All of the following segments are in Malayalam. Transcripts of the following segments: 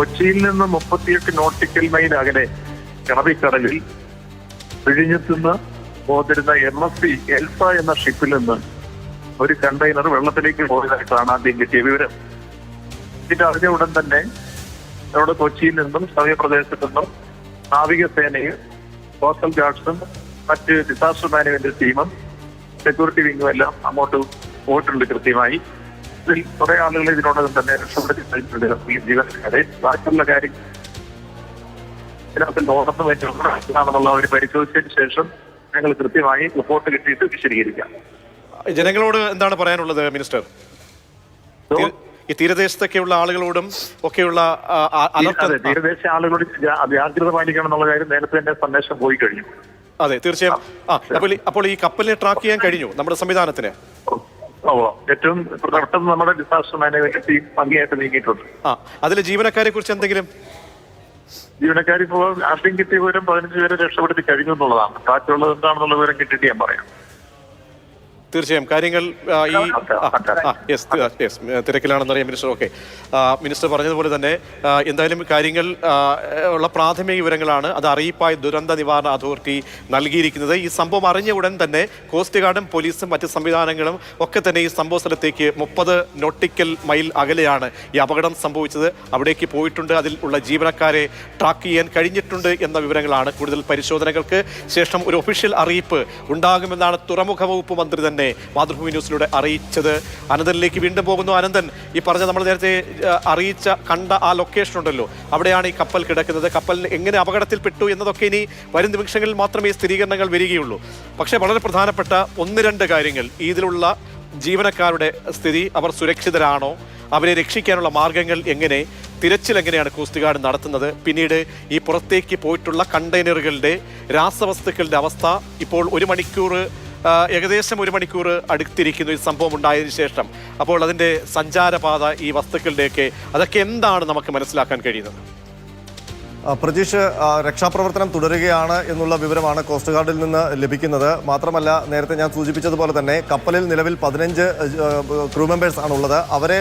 കൊച്ചിയിൽ നിന്ന് മുപ്പത്തിയെട്ട് നോട്ടിക്കൽ മൈൽ അകലെ കറബിക്കടലിൽ വിഴിഞ്ഞെത്തുന്ന പോന്നിരുന്ന എം എസ് സി എൽസ എന്ന ഷിപ്പിൽ നിന്ന് ഒരു കണ്ടെയ്നർ വെള്ളത്തിലേക്ക് പോയതായിട്ടാണ് ആദ്യം കിട്ടിയ വിവരം. ഇതിന്റെ അറിഞ്ഞ ഉടൻ തന്നെ നമ്മുടെ കൊച്ചിയിൽ നിന്നും സമീപപ്രദേശത്തു നിന്നും നാവികസേനയും കോസ്റ്റൽ ഗാർഡ്സും മറ്റ് ഡിസാസ്റ്റർ മാനേജ്മെന്റ് ടീമും സെക്യൂരിറ്റി വിങ്ങും എല്ലാം അങ്ങോട്ട് പോയിട്ടുണ്ട് കൃത്യമായി. കുറെ ആളുകൾ ഇതിനോടകം തന്നെ രക്ഷപ്പെടുത്തി കഴിഞ്ഞിട്ടുണ്ട്. ഈ ജീവനക്കാരെ ബാക്കിയുള്ള കാര്യം ഇതിനകത്ത് ലോകത്ത് പറ്റുന്നതാണെന്നുള്ള ഒരു പരിശോധിച്ചതിന് ശേഷം ഞങ്ങൾ കൃത്യമായി റിപ്പോർട്ട് കിട്ടിയിട്ട് വിശദീകരിക്കാം. ജനങ്ങളോട് എന്താണ് പറയാനുള്ളത് മിനിസ്റ്റർ? ഈ തീരദേശത്തൊക്കെയുള്ള ആളുകളോടും ഒക്കെയുള്ള തീരദേശ ആളുകളോട് ജാഗ്രത പാലിക്കണം എന്നുള്ള കാര്യം നേരത്തെ തന്നെ സന്ദേശം പോയി കഴിഞ്ഞു. അതെ തീർച്ചയായും. അപ്പോൾ ഈ- അപ്പോൾ ഈ കപ്പലിനെ ട്രാക്ക് ചെയ്യാൻ കഴിഞ്ഞു നമ്മുടെ സംവിധാനത്തിന്? ഏറ്റവും പെട്ടെന്ന് നമ്മുടെ ഡിസാസ്റ്റർ മാനേജ്മെന്റ് ടീം ഭംഗിയായിട്ട് നീങ്ങിയിട്ടുണ്ട്. ആ അതിലെ ജീവനക്കാരെ കുറിച്ച് എന്തെങ്കിലും? ജീവനക്കാർ ഇപ്പോൾ ആദ്യം കിട്ടിയ വിവരം പതിനഞ്ച് പേരെ രക്ഷപ്പെടുത്തി കഴിഞ്ഞു എന്നുള്ളതാണ്. ബാക്കിയുള്ളത് എന്താണെന്നുള്ള വിവരം കിട്ടിയിട്ട് ഞാൻ പറയാം. തീർച്ചയായും. കാര്യങ്ങൾ ഈ യെസ് യെസ് യെസ് തിരക്കിലാണെന്നറിയാം മിനിസ്റ്റർ. ഓക്കെ. മിനിസ്റ്റർ പറഞ്ഞതുപോലെ തന്നെ എന്തായാലും കാര്യങ്ങൾ ഉള്ള പ്രാഥമിക വിവരങ്ങളാണ് അത് അറിയിപ്പായി ദുരന്ത നിവാരണ അതോറിറ്റി നൽകിയിരിക്കുന്നത്. ഈ സംഭവം അറിഞ്ഞ ഉടൻ തന്നെ കോസ്റ്റ് ഗാർഡും പോലീസും മറ്റ് സംവിധാനങ്ങളും ഒക്കെ തന്നെ ഈ സംഭവ സ്ഥലത്തേക്ക് മുപ്പത് നോട്ടിക്കൽ മൈൽ അകലെയാണ് ഈ അപകടം സംഭവിച്ചത്. അവിടേക്ക് പോയിട്ടുണ്ട്. അതിൽ ഉള്ള ജീവനക്കാരെ ട്രാക്ക് ചെയ്യാൻ കഴിഞ്ഞിട്ടുണ്ട് എന്ന വിവരങ്ങളാണ് കൂടുതൽ പരിശോധനകൾക്ക് ശേഷം ഒരു ഒഫീഷ്യൽ അറിയിപ്പ് ഉണ്ടാകുമെന്നാണ് തുറമുഖ വകുപ്പ് മന്ത്രി തന്നെ മാതൃഭൂമി ന്യൂസിലൂടെ അറിയിച്ചത്. അനന്തനിലേക്ക് വീണ്ടും പോകുന്നു അനന്തൻ. ഈ പറഞ്ഞ നമ്മൾ നേരത്തെ അറിയിച്ച കണ്ട ആ ലൊക്കേഷൻ ഉണ്ടല്ലോ. അവിടെയാണ് ഈ കപ്പൽ കിടക്കുന്നത്. കപ്പൽ എങ്ങനെ അപകടത്തിൽപ്പെട്ടു എന്നതൊക്കെ ഇനി വരും നിമിഷങ്ങളിൽ മാത്രമേ സ്ഥിരീകരണങ്ങൾ വരികയുള്ളൂ. പക്ഷേ വളരെ പ്രധാനപ്പെട്ട ഒന്ന് രണ്ട് കാര്യങ്ങൾ. ഇതിലുള്ള ജീവനക്കാരുടെ സ്ഥിതി അവർ സുരക്ഷിതരാണോ? അവരെ രക്ഷിക്കാനുള്ള മാർഗങ്ങൾ എങ്ങനെ? തിരച്ചിൽ എങ്ങനെയാണ് കോസ്റ്റ് ഗാർഡ് നടത്തുന്നത്? പിന്നീട് ഈ പുറത്തേക്ക് പോയിട്ടുള്ള കണ്ടെയ്നറുകളുടെ രാസവസ്തുക്കളുടെ അവസ്ഥ ഇപ്പോൾ ഒരു മണിക്കൂർ ഏകദേശം ഒരു മണിക്കൂർ അടുത്തിരിക്കുന്നു ഈ സംഭവം ഉണ്ടായതിനു ശേഷം അപ്പോൾ അതിന്റെ സഞ്ചാരപാത ഈ വസ്തുക്കളുടെയൊക്കെ അതൊക്കെ എന്താണ് നമുക്ക് മനസ്സിലാക്കാൻ കഴിയുന്നത്? പ്രതീഷ് രക്ഷാപ്രവർത്തനം തുടരുകയാണ് എന്നുള്ള വിവരമാണ് കോസ്റ്റ് ഗാർഡിൽ നിന്ന് ലഭിക്കുന്നത്. മാത്രമല്ല നേരത്തെ ഞാൻ സൂചിപ്പിച്ചതുപോലെ തന്നെ കപ്പലിൽ നിലവിൽ പതിനഞ്ച് ക്രൂ മെമ്പേഴ്സ് ആണുള്ളത്. അവരെ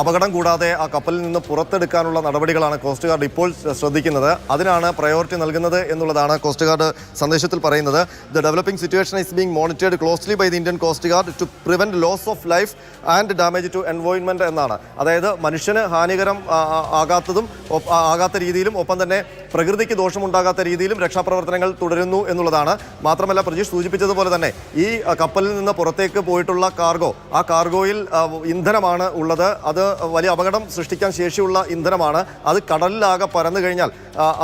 അപകടം കൂടാതെ ആ കപ്പലിൽ നിന്ന് പുറത്തെടുക്കാനുള്ള നടപടികളാണ് കോസ്റ്റ് ഗാർഡ് ഇപ്പോൾ ശ്രദ്ധിക്കുന്നത്. അതിനാണ് പ്രയോറിറ്റി നൽകുന്നത് എന്നുള്ളതാണ് കോസ്റ്റ് ഗാർഡ് സന്ദേശത്തിൽ പറയുന്നത്. The developing situation is being monitored closely by the Indian coast guard to prevent loss of life and damage to environment എന്നാണ്. അതായത് മനുഷ്യന് ഹാനികരം ആകാത്തതും ആകാത്ത രീതിയിലും ഒപ്പം തന്നെ പ്രകൃതിക്ക് ദോഷമുണ്ടാകാത്ത രീതിയിലും രക്ഷാപ്രവർത്തനങ്ങൾ തുടരുന്നു എന്നുള്ളതാണ്. മാത്രമല്ല പ്രജീഷ് സൂചിപ്പിച്ചതുപോലെ തന്നെ ഈ കപ്പലിൽ നിന്ന് പുറത്തേക്ക് പോയിട്ടുള്ള കാർഗോ ആ കാർഗോയിൽ ഇന്ധനമാണ് ഉള്ളത്. അത് വലിയ അപകടം സൃഷ്ടിക്കാൻ ശേഷിയുള്ള ഇന്ധനമാണ്. അത് കടലിലാകെ പരന്നു കഴിഞ്ഞാൽ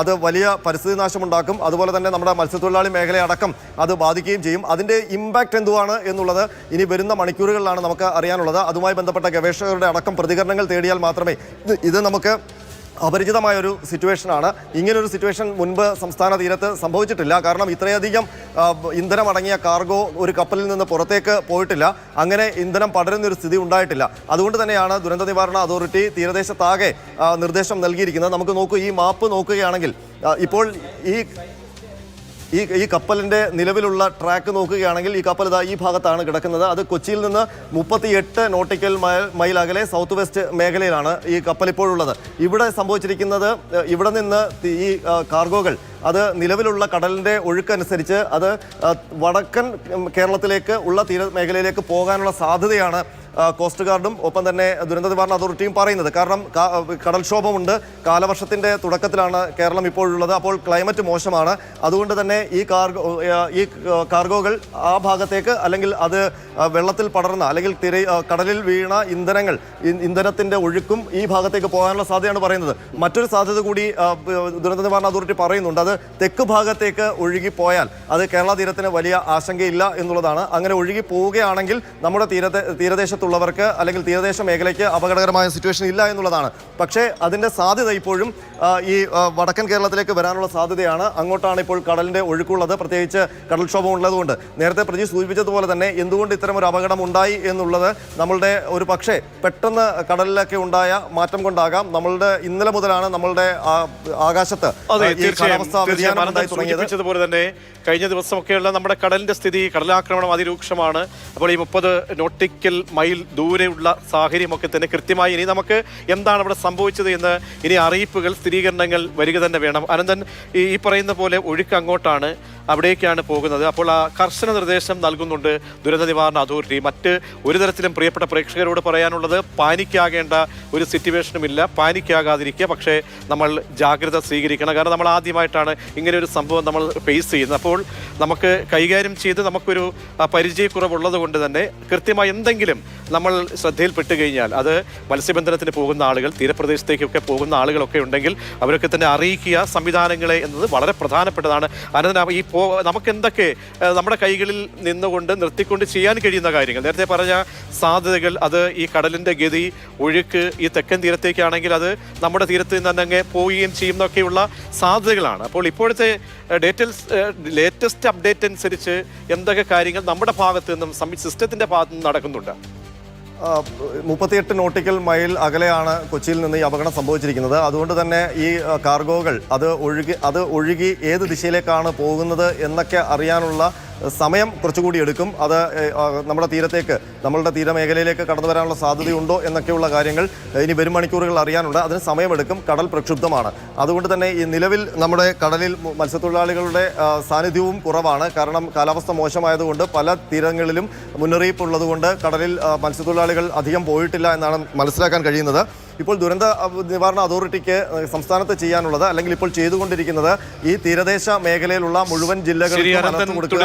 അത് വലിയ പരിസ്ഥിതി നാശമുണ്ടാക്കും. അതുപോലെ തന്നെ നമ്മുടെ മത്സ്യത്തൊഴിലാളി മേഖലയെ അടക്കം അത് ബാധിക്കുകയും ചെയ്യും. അതിന്റെ ഇമ്പാക്റ്റ് എന്തുവാണ് എന്നുള്ളത് ഇനി വരുന്ന മണിക്കൂറുകളിലാണ് നമുക്ക് അറിയാനുള്ളത്. അതുമായി ബന്ധപ്പെട്ട ഗവേഷകരുടെ അടക്കം പ്രതികരണങ്ങൾ തേടിയാൽ മാത്രമേ ഇത് ഇത് നമുക്ക് അപരിചിതമായ ഒരു സിറ്റുവേഷനാണ്. ഇങ്ങനൊരു സിറ്റുവേഷൻ മുൻപ് സംസ്ഥാന തീരത്ത് സംഭവിച്ചിട്ടില്ല. കാരണം ഇത്രയധികം ഇന്ധനമടങ്ങിയ കാർഗോ ഒരു കപ്പലിൽ നിന്ന് പുറത്തേക്ക് പോയിട്ടില്ല. അങ്ങനെ ഇന്ധനം പടരുന്ന ഒരു സ്ഥിതി ഉണ്ടായിട്ടില്ല. അതുകൊണ്ട് തന്നെയാണ് ദുരന്ത നിവാരണ അതോറിറ്റി തീരദേശത്താകെ നിർദ്ദേശം നൽകിയിരിക്കുന്നത്. നമുക്ക് നോക്കൂ ഈ മാപ്പ് നോക്കുകയാണെങ്കിൽ ഇപ്പോൾ ഈ ഈ ഈ കപ്പലിന്റെ നിലവിലുള്ള ട്രാക്ക് നോക്കുകയാണെങ്കിൽ ഈ കപ്പൽ ഇതാ ഈ ഭാഗത്താണ് കിടക്കുന്നത്. അത് കൊച്ചിയിൽ നിന്ന് മുപ്പത്തിയെട്ട് നോട്ടിക്കൽ മൈൽ മൈൽ അകലെ സൗത്ത് വെസ്റ്റ് മേഖലയിലാണ് ഈ കപ്പൽ ഇപ്പോഴുള്ളത്. ഇവിടെ സംഭവിച്ചിരിക്കുന്നത് ഇവിടെ നിന്ന് ഈ കാർഗോകൾ അത് നിലവിലുള്ള കടലിന്റെ ഒഴുക്കനുസരിച്ച് അത് വടക്കൻ കേരളത്തിലേക്ക് ഉള്ള തീരമേഖലയിലേക്ക് പോകാനുള്ള സാധ്യതയാണ് കോസ്റ്റ് ഗാർഡും ഒപ്പം തന്നെ ദുരന്ത നിവാരണ അതോറിറ്റിയും പറയുന്നത്. കാരണം കടൽക്ഷോഭമുണ്ട് കാലവർഷത്തിന്റെ തുടക്കത്തിലാണ് കേരളം ഇപ്പോഴുള്ളത്. അപ്പോൾ ക്ലൈമറ്റ് മോശമാണ്. അതുകൊണ്ട് തന്നെ ഈ കാർഗോ ഈ കാർഗോകൾ ആ ഭാഗത്തേക്ക് അല്ലെങ്കിൽ അത് വെള്ളത്തിൽ പടർന്ന അല്ലെങ്കിൽ തിര കടലിൽ വീണ ഇന്ധനങ്ങൾ ഇന്ധനത്തിന്റെ ഒഴുക്കും ഈ ഭാഗത്തേക്ക് പോകാനുള്ള സാധ്യതയാണ് പറയുന്നത്. മറ്റൊരു സാധ്യത കൂടി ദുരന്ത നിവാരണ അതോറിറ്റി പറയുന്നുണ്ട്. അത് തെക്ക് ഭാഗത്തേക്ക് ഒഴുകി പോയാൽ അത് കേരള തീരത്തിന് വലിയ ആശങ്കയില്ല എന്നുള്ളതാണ്. അങ്ങനെ ഒഴുകി പോവുകയാണെങ്കിൽ നമ്മുടെ തീരത്തെ തീരദേശത്തുള്ളവർക്ക് അല്ലെങ്കിൽ തീരദേശ മേഖലയ്ക്ക് അപകടകരമായ സിറ്റുവേഷൻ ഇല്ല എന്നുള്ളതാണ്. പക്ഷേ അതിന്റെ സാധ്യത ഇപ്പോഴും ഈ വടക്കൻ കേരളത്തിലേക്ക് വരാനുള്ള സാധ്യതയാണ്. അങ്ങോട്ടാണ് ഇപ്പോൾ കടലിന്റെ ഒഴുക്കുള്ളത്. പ്രത്യേകിച്ച് കടൽക്ഷോഭം ഉള്ളതുകൊണ്ട്. നേരത്തെ പ്രതി സൂചിപ്പിച്ചതുപോലെ തന്നെ എന്തുകൊണ്ട് ഇത്തരം ഒരു അപകടം ഉണ്ടായി എന്നുള്ളത് നമ്മളുടെ ഒരു പക്ഷേ പെട്ടെന്ന് കടലിലൊക്കെ ഉണ്ടായ മാറ്റം കൊണ്ടാകാം. നമ്മളുടെ ഇന്നലെ മുതലാണ് നമ്മളുടെ ആകാശത്ത് കാലാവസ്ഥാ വ്യതിയാനം ഉണ്ടായി തുടങ്ങിയത്. തന്നെ കഴിഞ്ഞ ദിവസമൊക്കെയുള്ള നമ്മുടെ കടലിന്റെ സ്ഥിതി കടലാക്രമണം അതിരൂക്ഷമാണ്. അപ്പോൾ ഈ മുപ്പത് നോട്ടിക്കൽ മൈൽ മൈൽ ദൂരെയുള്ള സാഹചര്യമൊക്കെ തന്നെ കൃത്യമായി ഇനി നമുക്ക് എന്താണ് അവിടെ സംഭവിച്ചത് എന്ന് ഇനി അറിയിപ്പുകൾ സ്ഥിരീകരണങ്ങൾ വരിക തന്നെ വേണം. അനന്തൻ ഈ പറയുന്ന പോലെ ഒഴുക്ക് അങ്ങോട്ടാണ്. അവിടേക്കാണ് പോകുന്നത്. അപ്പോൾ ആ കർശന നിർദ്ദേശം നൽകുന്നുണ്ട് ദുരന്ത നിവാരണ അതോറിറ്റി. മറ്റ് ഒരു തരത്തിലും പ്രിയപ്പെട്ട പ്രേക്ഷകരോട് പറയാനുള്ളത് പാനിക്കാകേണ്ട ഒരു സിറ്റുവേഷനും ഇല്ല പാനിക്കാകാതിരിക്കുക. പക്ഷേ നമ്മൾ ജാഗ്രത സ്വീകരിക്കണം. കാരണം നമ്മൾ ആദ്യമായിട്ടാണ് ഇങ്ങനെ ഒരു സംഭവം നമ്മൾ ഫേസ് ചെയ്യുന്നത്. അപ്പോൾ നമുക്ക് കൈകാര്യം ചെയ്ത് നമുക്കൊരു പരിചയക്കുറവുള്ളത് കൊണ്ട് തന്നെ കൃത്യമായി എന്തെങ്കിലും നമ്മൾ ശ്രദ്ധയിൽപ്പെട്ട് കഴിഞ്ഞാൽ അത് മത്സ്യബന്ധനത്തിന് പോകുന്ന ആളുകൾ തീരപ്രദേശത്തേക്കൊക്കെ പോകുന്ന ആളുകളൊക്കെ ഉണ്ടെങ്കിൽ അവരൊക്കെ തന്നെ അറിയിക്കുക സംവിധാനങ്ങളെ എന്നത് വളരെ പ്രധാനപ്പെട്ടതാണ്. അനന്തന ഈ പോ നമുക്ക് എന്തൊക്കെ നമ്മുടെ കൈകളിൽ നിന്നുകൊണ്ട് നിർത്തിക്കൊണ്ട് ചെയ്യാൻ കഴിയുന്ന കാര്യങ്ങൾ? നേരത്തെ പറഞ്ഞ സാധ്യതകൾ അത് ഈ കടലിന്റെ ഗതി ഒഴുക്ക് ഈ തെക്കൻ തീരത്തേക്കാണെങ്കിൽ അത് നമ്മുടെ തീരത്ത് നിന്ന് തന്നെ പോവുകയും ചെയ്യുന്നൊക്കെയുള്ള സാധ്യതകളാണ്. അപ്പോൾ ഇപ്പോഴത്തെ ഡേറ്റൽസ് ലേറ്റസ്റ്റ് അപ്ഡേറ്റ് അനുസരിച്ച് എന്തൊക്കെ കാര്യങ്ങൾ നമ്മുടെ ഭാഗത്ത് നിന്നും സിസ്റ്റത്തിന്റെ ഭാഗത്ത് നിന്നും നടക്കുന്നുണ്ട്? മുപ്പത്തിയെട്ട് നോട്ടിക്കൽ മൈൽ അകലെയാണ് കൊച്ചിയിൽ നിന്ന് ഈ അപകടം സംഭവിച്ചിരിക്കുന്നത്. അതുകൊണ്ട് തന്നെ ഈ കാർഗോകൾ അത് ഒഴുകി അത് ഒഴുകി ഏത് ദിശയിലേക്കാണ് പോകുന്നത് എന്നൊക്കെ അറിയാനുള്ള സമയം കുറച്ചുകൂടി എടുക്കും. അത് നമ്മുടെ തീരത്തേക്ക് നമ്മളുടെ തീരമേഖലയിലേക്ക് കടന്നു വരാനുള്ള സാധ്യതയുണ്ടോ എന്നൊക്കെയുള്ള കാര്യങ്ങൾ ഇനി വരും മണിക്കൂറുകൾ അറിയാനുണ്ട്. അതിന് സമയമെടുക്കും. കടൽ പ്രക്ഷുബ്ധമാണ്. അതുകൊണ്ട് തന്നെ ഈ നിലവിൽ നമ്മുടെ കടലിൽ മത്സ്യത്തൊഴിലാളികളുടെ സാന്നിധ്യവും കുറവാണ്. കാരണം കാലാവസ്ഥ മോശമായതുകൊണ്ട് പല തീരങ്ങളിലും മുന്നറിയിപ്പ് ഉള്ളതുകൊണ്ട് കടലിൽ മത്സ്യത്തൊഴിലാളികൾ അധികം പോയിട്ടില്ല എന്നാണ് മനസ്സിലാക്കാൻ കഴിയുന്നത്. ഇപ്പോൾ ദുരന്ത നിവാരണ അതോറിറ്റിക്ക് സംസ്ഥാനത്ത് ചെയ്യാനുള്ളത് അല്ലെങ്കിൽ ഇപ്പോൾ ചെയ്തുകൊണ്ടിരിക്കുന്നത് ഈ തീരദേശ മേഖലയിലുള്ള മുഴുവൻ ജില്ലകളിലും കൊടുക്കുക.